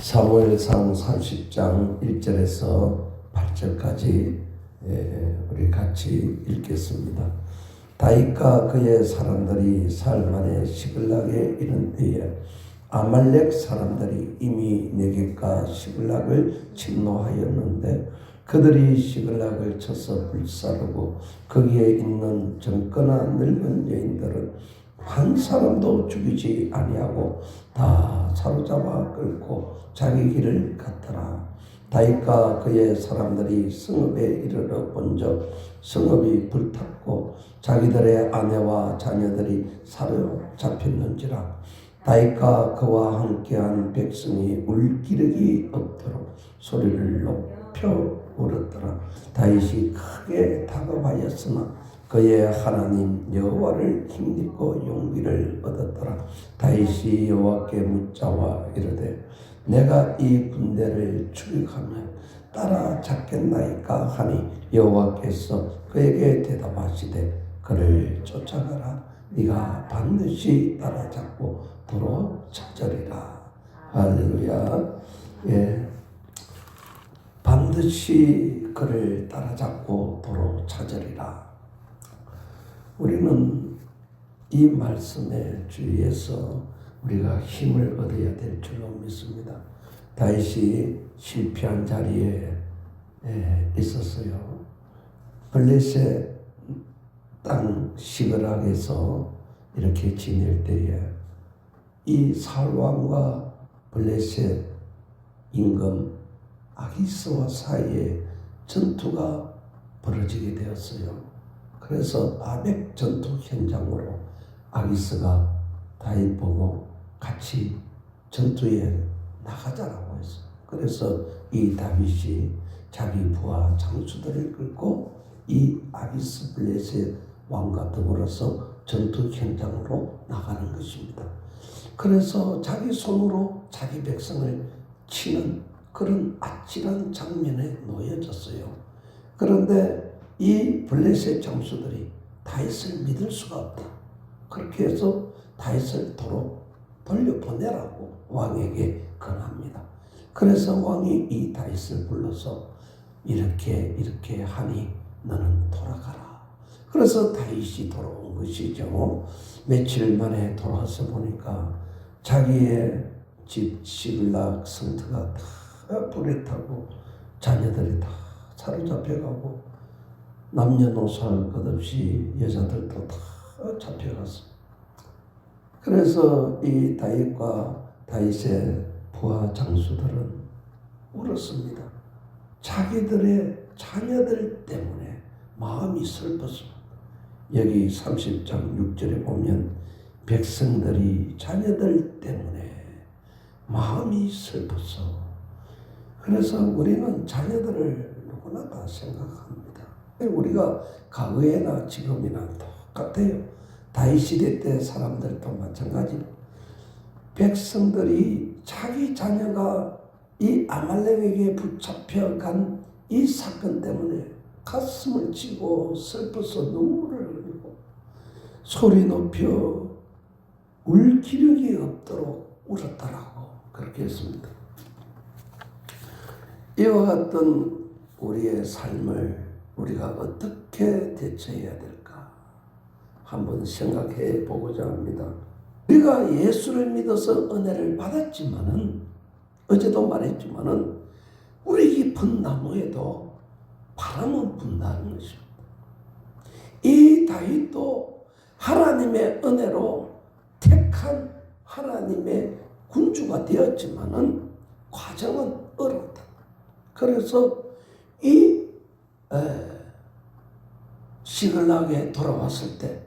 사무엘상 30장 1절에서 8절까지 예, 우리 같이 읽겠습니다. 다윗과 그의 사람들이 살만에 시글락에 이른 때에 아말렉 사람들이 이미 네겝과 시글락을 침노하였는데 그들이 시글락을 쳐서 불사르고 거기에 있는 젊거나 늙은 여인들은 한 사람도 죽이지 아니하고 다 사로잡아 끌고 자기 길을 갔더라. 다윗과 그의 사람들이 성읍에 이르러 본적 성읍이 불탔고 자기들의 아내와 자녀들이 사로잡혔는지라 다윗과 그와 함께한 백성이 울기르기 없도록 소리를 높여 울었더라. 다윗이 크게 다급하였으나 그의 하나님 여호와를 힘입고 용기를 얻었더라. 다윗이 여호와께 묻자와 이르되 내가 이 군대를 추격하면 따라잡겠나이까 하니 여호와께서 그에게 대답하시되 그를 쫓아가라. 네가 반드시 따라잡고 도로 찾으리라. 할렐루야. 예. 반드시 그를 따라잡고 도로 찾으리라 우리는 이 말씀에 주의해서 우리가 힘을 얻어야 될 줄로 믿습니다. 다윗이 실패한 자리에 예, 있었어요. 블레셋 땅 시그락에서 이렇게 지낼 때에 이 살왕과 블레셋 임금 아기스와 사이에 전투가 벌어지게 되었어요. 그래서 아벡 전투 현장으로 아기스가 다윗 보고 같이 전투에 나가자라고 했어. 그래서 이 다윗이 자기 부하 장수들을 끌고 이 아기스 블레셋 왕과 더불어서 전투 현장으로 나가는 것입니다. 그래서 자기 손으로 자기 백성을 치는 그런 아찔한 장면에 놓여졌어요. 그런데 이 블레셋 장수들이 다윗을 믿을 수가 없다. 그렇게 해서 다윗을 도로 돌려보내라고 왕에게 권합니다. 그래서 왕이 이 다윗을 불러서 이렇게 이렇게 하니 너는 돌아가라. 그래서 다윗이 돌아온 것이죠. 며칠 만에 돌아와서 보니까 자기의 집 시글락 성터가 다 불에 타고 자녀들이 다 사로잡혀가고 남녀노소 할 것 없이 여자들도 다 잡혀갔어. 그래서 이 다윗과 다윗의 부하 장수들은 울었습니다. 자기들의 자녀들 때문에 마음이 슬펐습니다. 여기 30장 6절에 보면 백성들이 자녀들 때문에 마음이 슬펐어. 그래서 우리는 자녀들을 누구나 다 생각합니다. 우리가 과거에나 지금이나 똑같아요. 다윗 시대 때 사람들도 마찬가지로 백성들이 자기 자녀가 이 아말렉에게 붙잡혀간 이 사건 때문에 가슴을 치고 슬퍼서 눈물을 흘리고 소리 높여 울 기력이 없도록 울었다라고 그렇게 했습니다. 이와 같은 우리의 삶을 우리가 어떻게 대처해야 될까 한번 생각해 보고자 합니다. 우리가 예수를 믿어서 은혜를 받았지만은 어제도 말했지만은 우리 깊은 나무에도 바람은 분다는 것입니다. 이 다윗도 하나님의 은혜로 택한 하나님의 군주가 되었지만은 과정은 어렵다. 그래서 이 에, 시글락에 돌아왔을 때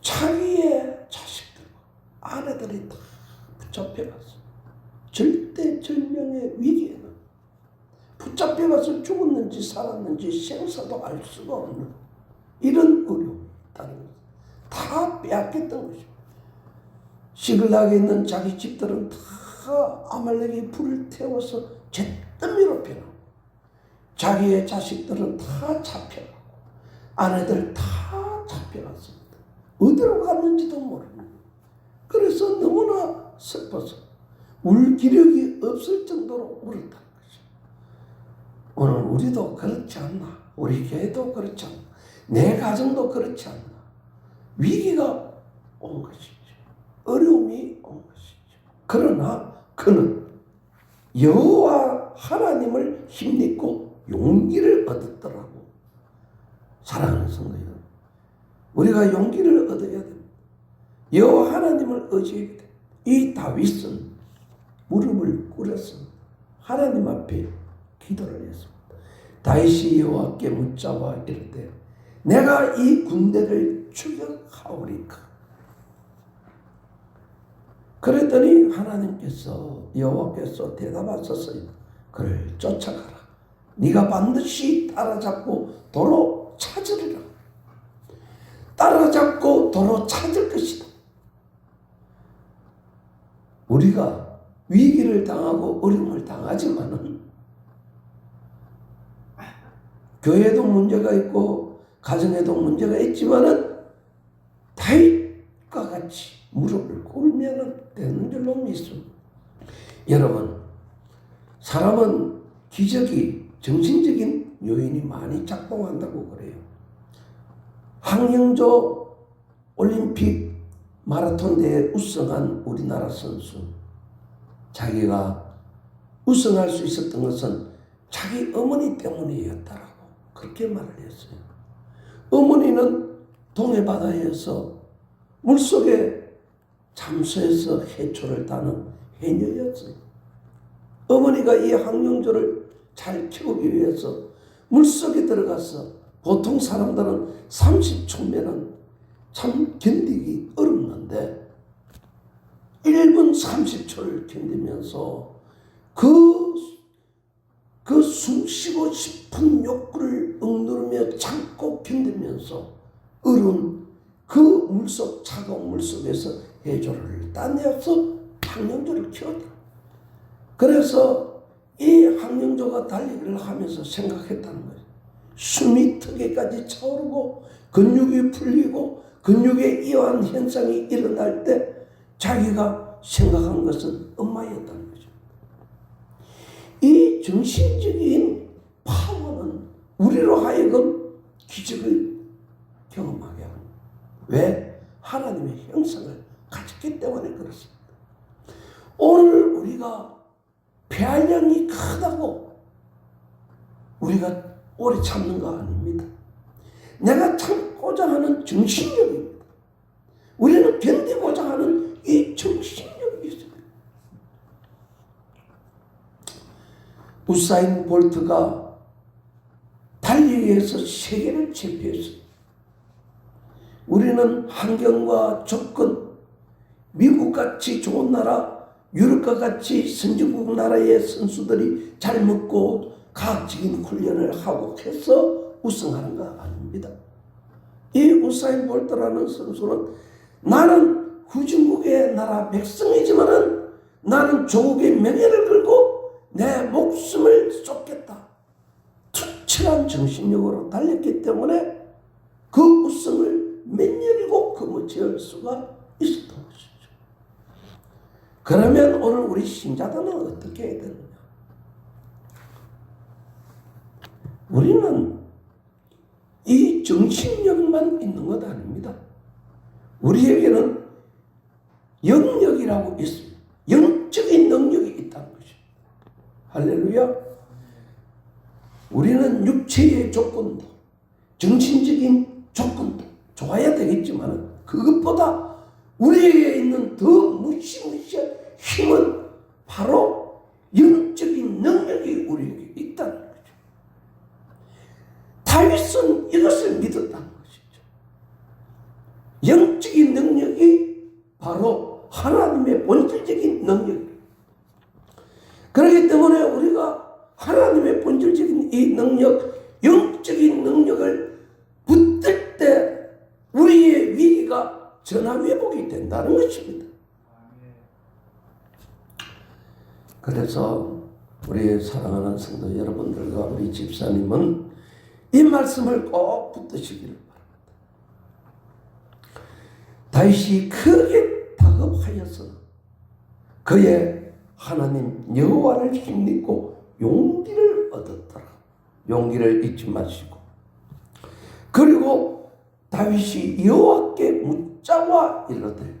자기의 자식들, 아내들이 다 붙잡혀갔어. 절대 절명의 위기에는 붙잡혀가서 죽었는지 살았는지 생사도 알 수가 없는 이런 어려움이 있다는 거죠. 다 빼앗겼던 것이죠. 시글락에 있는 자기 집들은 다 아말렉이 불을 태워서 잿더미로 변하고 자기의 자식들은 다 잡혀가고 아내들 다 잡혀갔습니다. 어디로 갔는지도 모르는 그래서 너무나 슬퍼서 울 기력이 없을 정도로 울었다는 거죠. 오늘 우리도 그렇지 않나? 우리 교회도 그렇지 않나? 내 가정도 그렇지 않나? 위기가 온 것이죠. 어려움이 온 것이죠. 그러나 그는 여호와 하나님을 힘입고 용기를 얻었더라고. 사랑하는 성도 여러분, 우리가 용기를 얻어야 됩니다. 여호와 하나님을 의지해야 돼. 이 다윗은 무릎을 꿇었어 하나님 앞에 기도를 했습니다. 다윗이 여호와께 묻자와 이르되 내가 이 군대를 추격하오리까. 그랬더니 하나님께서 여호와께서 대답하셨어요. 그를 쫓아가라. 네가 반드시 따라잡고 도로 찾으리라. 따라잡고 도로 찾을 것이다. 우리가 위기를 당하고 어려움을 당하지만은 교회도 문제가 있고 가정에도 문제가 있지만은 다윗과 같이 무릎을 꿇으면 되는 줄로 믿습니다. 여러분, 사람은 기적이 정신적인 요인이 많이 작동한다고 그래요. 항영조 올림픽 마라톤 대회 우승한 우리나라 선수 자기가 우승할 수 있었던 것은 자기 어머니 때문이었다라고 그렇게 말을 했어요. 어머니는 동해바다에서 물속에 잠수해서 해초를 따는 해녀였어요. 어머니가 이 항영조를 잘 키우기 위해서 물속에 들어가서 보통 사람들은 30초면은 참 견디기 어렵는데 1분 30초를 견디면서 그, 그 숨쉬고 싶은 욕구를 억누르며 참고 견디면서 얼음 그 물속 차가운 물속에서 해조를 따내서 항영조를 키웠다. 그래서 이 항영조가 달리기를 하면서 생각했다는 거예요. 숨이 턱에까지 차오르고 근육이 풀리고 근육에 이완 현상이 일어날 때 자기가 생각한 것은 엄마였다는 거죠. 이 정신적인 파워는 우리로 하여금 기적을 경험하게 합니다. 왜? 하나님의 형상을 가졌기 때문에 그렇습니다. 오늘 우리가 폐활량이 크다고 우리가 오래 참는 거 아닙니다. 내가 참고자 하는 정신력입니다. 우리는 견디고자 하는 이 정신력이 있습니다. 우사인 볼트가 달리기에서 세계를 제패했어요. 우리는 환경과 조건, 미국같이 좋은 나라, 유럽과 같이 선진국 나라의 선수들이 잘 먹고 과학적인 훈련을 하고 해서 우승하는 거 아닙니다. 이 우사인 볼트라는 선수는 나는 후진국의 나라 백성이지만은 나는 조국의 명예를 걸고 내 목숨을 쏟겠다. 투철한 정신력으로 달렸기 때문에 그 우승을 몇 년이고 거머쥐할 수가 있었던 것이죠. 그러면 오늘 우리 신자들은 어떻게 해야 되느냐? 우리는 이 정신력만 있는 것 아닙니다. 우리에게는 영역이라고 있습니다. 영적인 능력이 있다는 것이죠. 할렐루야. 우리는 육체의 조건도, 정신적인 조건도 좋아야 되겠지만 그것보다 우리에게 있는 더 무시무시한 힘은 바로 영적인 능력이 우리에게 있다는 거죠. 다윗은 이것을 믿었다는 것이죠. 영적인 능력이 바로 하나님의 본질적인 능력. 그렇기 때문에 우리가 하나님의 본질적인 이 능력, 영적인 능력을 붙들 때 우리의 위기가 전화위복이 된다는 것입니다. 그래서 우리 사랑하는 성도 여러분들과 우리 집사님은 이 말씀을 꼭 붙드시기를 바랍니다. 다윗이 크게 다급하여서 그의 하나님 여호와를 힘입고 용기를 얻었더라. 용기를 잊지 마시고 그리고 다윗이 여호와께 묻자와 이르되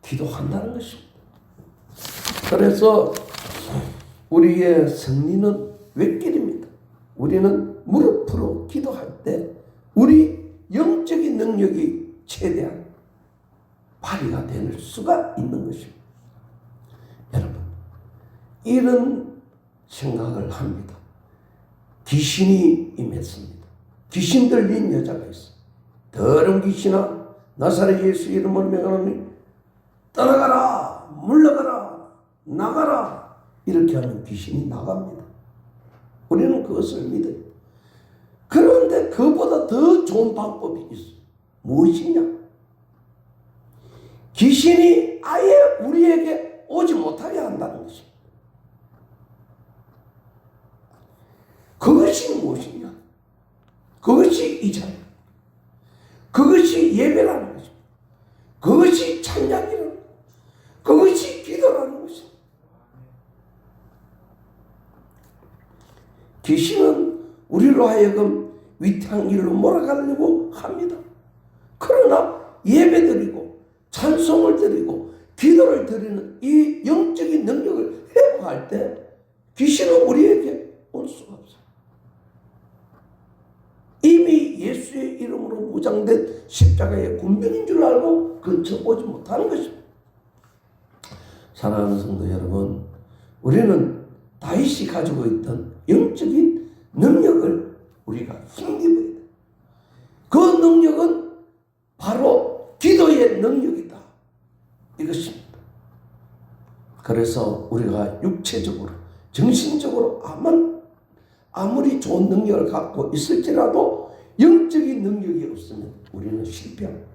기도한다는 것입니다. 그래서 우리의 승리는 외길입니다. 우리는 무릎으로 기도할 때 우리 영적인 능력이 최대한 발휘가 될 수가 있는 것입니다. 여러분, 이런 생각을 합니다. 귀신이 임했습니다. 귀신 들린 여자가 있어. 더러운 귀신아, 나사렛 예수 이름으로 명하노니 떠나가라, 물러가라, 나가라. 이렇게 하면 귀신이 나갑니다. 우리는 그것을 믿어요. 그런데 그보다 더 좋은 방법이 있어요. 무엇이냐? 귀신이 아예 우리에게 오지 못하게 한다는 것입니다. 그것이 무엇이냐? 그것이 이자예요. 그것이 예배라는 것입니다. 그것이 찬양이라는 것입니다. 그것이 기도라는 것입니다. 귀신은 우리로 하여금 위태한 길로 몰아가려고 합니다. 그러나 예배드리고 찬송을 드리고 기도를 드리는 이 영적인 능력을 회복할 때 귀신은 우리에게 올 수가 없어요. 이미 예수의 이름으로 무장된 십자가의 군병인 줄 알고 근처 오지 못하는 것입니다. 사랑하는 성도 여러분, 우리는 다윗이 가지고 있던 영적인 능력을 우리가 힘입어야 돼. 그 능력은 바로 기도의 능력이다. 이것입니다. 그래서 우리가 육체적으로, 정신적으로 아무, 아무리 좋은 능력을 갖고 있을지라도 영적인 능력이 없으면 우리는 실패합니다.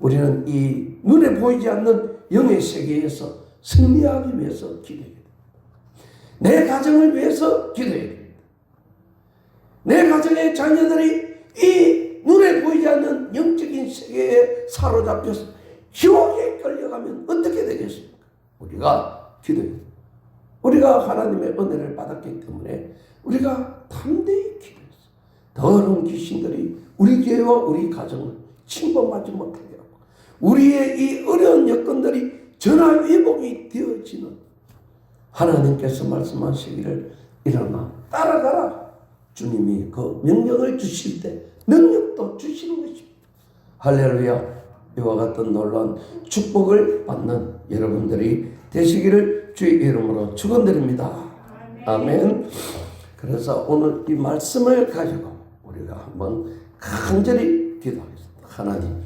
우리는 이 눈에 보이지 않는 영의 세계에서 승리하기 위해서 됩니다. 내 가정을 위해서 기도해야 됩니다. 내 가정의 자녀들이 이 눈에 보이지 않는 영적인 세계에 사로잡혀서 희곡에 끌려가면 어떻게 되겠습니까? 우리가 됩니다. 우리가 하나님의 은혜를 받았기 때문에 우리가 담대히 기도했어. 더러운 귀신들이 우리 교회와 우리 가정을 침범하지 못하게 하고 우리의 이 어려운 여건들이 전화 위복이 되어지는 하나님께서 말씀하시기를 일어나 따라가라. 주님이 그 명령을 주실 때 능력도 주시는 것입니다. 할렐루야. 이와 같은 놀라운 축복을 받는 여러분들이 되시기를 주의 이름으로 축원드립니다. 아멘. 그래서 오늘 이 말씀을 가지고 우리가 한번 간절히 기도하겠습니다. 하나님,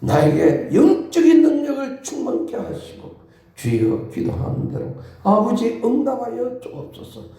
나에게 영적인 능력을 충만케 하시고 주여 기도하는 대로 아버지 응답하여 주옵소서.